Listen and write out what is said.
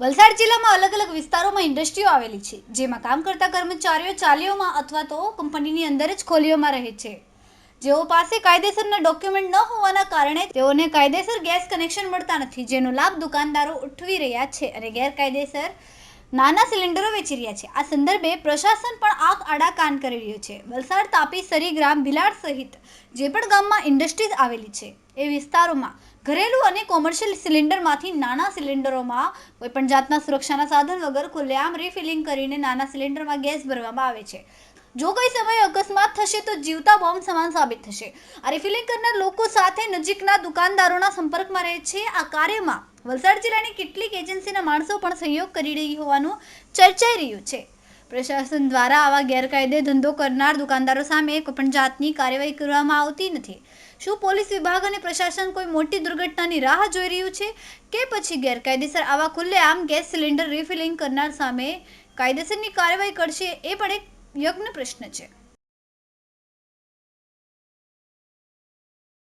વલસાડ જિલ્લામાં અલગ અલગ વિસ્તારોમાં ઇન્ડસ્ટ્રીઓ આવેલી છે, જેમાં કામ કરતા કર્મચારીઓ ચાલીઓમાં અથવા તો કંપનીની અંદર જ ખોલીઓમાં રહે છે. જેઓ પાસે કાયદેસરના ડોક્યુમેન્ટ ન હોવાના કારણે તેઓને કાયદેસર ગેસ કનેક્શન મળતા નથી, જેનો લાભ દુકાનદારો ઉઠવી રહ્યા છે અને ગેરકાયદેસર નાના સિલિન્ડરો વેચી રહ્યા છે. આ સંદર્ભે પ્રશાસન પણ આંખ આડા કાન કરી રહ્યું છે. વલસાડ તાપી સરીગ્રામ ભિલાડ સહિત જે પણ ગામમાં ઇન્ડસ્ટ્રીઝ આવેલી છે. એ વિસ્તારોમાં ઘરેલું અને કોમર્શિયલ સિલિન્ડરમાંથી નાના સિલિન્ડરોમાં કોઈપણ જાતના સુરક્ષાના સાધન વગર ખુલ્લેઆમ રિફિલિંગ કરીને નાના સિલિન્ડરમાં ગેસ ભરવામાં આવે છે. જો કોઈ સમયે અકસ્માત થશે તો જીવતા બોમ્બ સમાન સાબિત થશે. આ રિફિલિંગ કરનાર લોકો સાથે નજીકના દુકાનદારોના સંપર્કમાં રહે છે. આ કાર્યમાં વલસાડ જિલ્લાની કેટલીક એજન્સીના માણસો પણ સહયોગ કરી રહી હોવાનું ચર્ચાઈ રહ્યું છે. પ્રશાસન દ્વારા આવા ગેરકાયદે ધંધો કરનાર દુકાનદારો સામે કોઈપણ જાતની કાર્યવાહી કરવામાં આવતી નથી. શું પોલીસ વિભાગ અને પ્રશાસન કોઈ મોટી દુર્ઘટનાની રાહ જોઈ રહ્યું છે કે પછી ગેરકાયદેસર આવા ખુલ્લેઆમ ગેસ સિલિન્ડર રિફિલિંગ કરનાર સામે કાયદેસરની કાર્યવાહી કરશે એ પણ એક યજ્ઞ પ્રશ્ન છે.